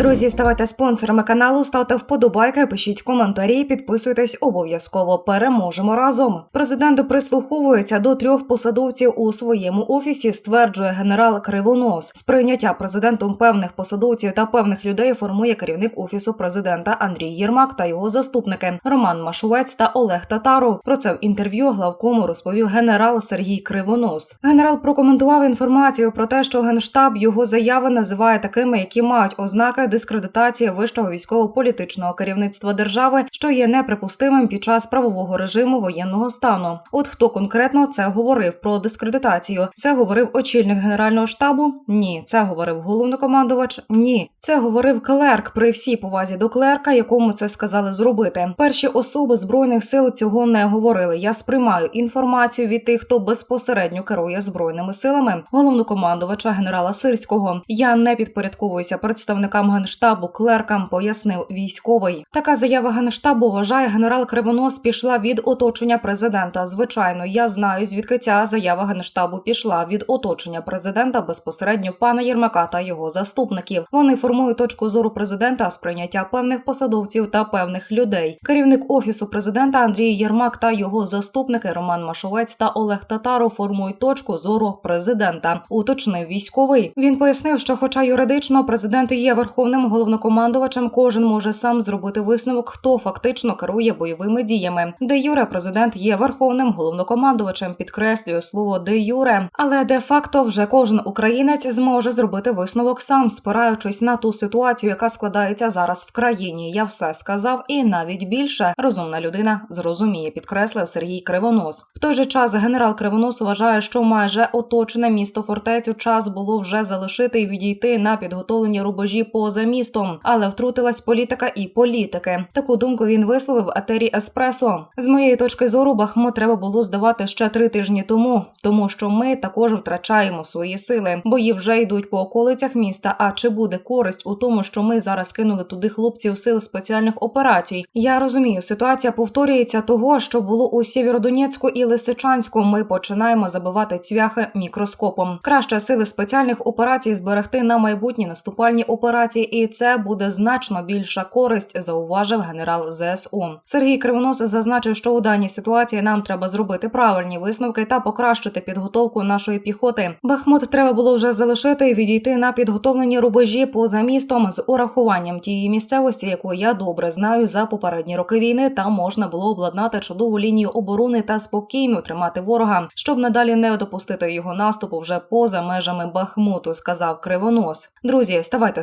Друзі, ставайте спонсорами каналу, ставте вподобайки, пишіть коментарі, підписуйтесь обов'язково. Переможемо разом. Президент прислуховується до трьох посадовців у своєму офісі, стверджує генерал Кривонос. Сприйняття президентом певних посадовців та певних людей формує керівник офісу президента Андрій Єрмак та його заступники Роман Машувець та Олег Татаров. Про це в інтерв'ю главкому розповів генерал Сергій Кривонос. Генерал прокоментував інформацію про те, що генштаб його заяви називає такими, які мають ознаки дискредитації вищого військово-політичного керівництва держави, що є неприпустимим під час правового режиму воєнного стану. От хто конкретно це говорив про дискредитацію? Це говорив очільник генерального штабу? Ні, це говорив головнокомандувач. Ні, це говорив клерк при всій повазі до клерка, якому це сказали зробити. Перші особи збройних сил цього не говорили. Я сприймаю інформацію від тих, хто безпосередньо керує збройними силами, головнокомандувача генерала Сирського. Я не підпорядковуюся представникам генштабу, клеркам, пояснив військовий. Така заява генштабу вважає генерал Кривонос пішла від оточення президента. Звичайно, я знаю, звідки ця заява генштабу пішла від оточення президента безпосередньо пана Єрмака та його заступників. Вони формують точку зору президента з прийняття певних посадовців та певних людей. Керівник офісу президента Андрій Єрмак та його заступники Роман Машовець та Олег Татаров формують точку зору президента. Уточнив військовий. Він пояснив, що, хоча юридично президент є верховним головнокомандувачем, кожен може сам зробити висновок, хто фактично керує бойовими діями. Де юре президент є верховним головнокомандувачем. Підкреслює слово де юре, але де факто вже кожен українець зможе зробити висновок сам, спираючись на ту ситуацію, яка складається зараз в країні. Я все сказав, і навіть більше розумна людина зрозуміє, підкреслив Сергій Кривонос. В той же час генерал Кривонос вважає, що майже оточене місто фортецю час було вже залишити і відійти на підготовлені рубежі поза містом, але втрутилась політика і політики. Таку думку він висловив в етері Еспресо. З моєї точки зору, Бахмут треба було здавати ще три тижні тому, тому що ми також втрачаємо свої сили. Бої вже йдуть по околицях міста. А чи буде користь у тому, що ми зараз кинули туди хлопців сил спеціальних операцій? Я розумію, ситуація повторюється того, що було у Сєвєродонецьку і Лисичанську. Ми починаємо забивати цвяхи мікроскопом. Краще сили спеціальних операцій зберегти на майбутні наступальні операції, і це буде значно більша користь, зауважив генерал ЗСУ. Сергій Кривонос зазначив, що у даній ситуації нам треба зробити правильні висновки та покращити підготовку нашої піхоти. Бахмут треба було вже залишити і відійти на підготовлені рубежі поза містом з урахуванням тієї місцевості, яку я добре знаю за попередні роки війни. Там можна було обладнати чудову лінію оборони та спокійно тримати ворога, щоб надалі не допустити його наступу вже поза межами Бахмуту, сказав Кривонос. Друзі, ставайте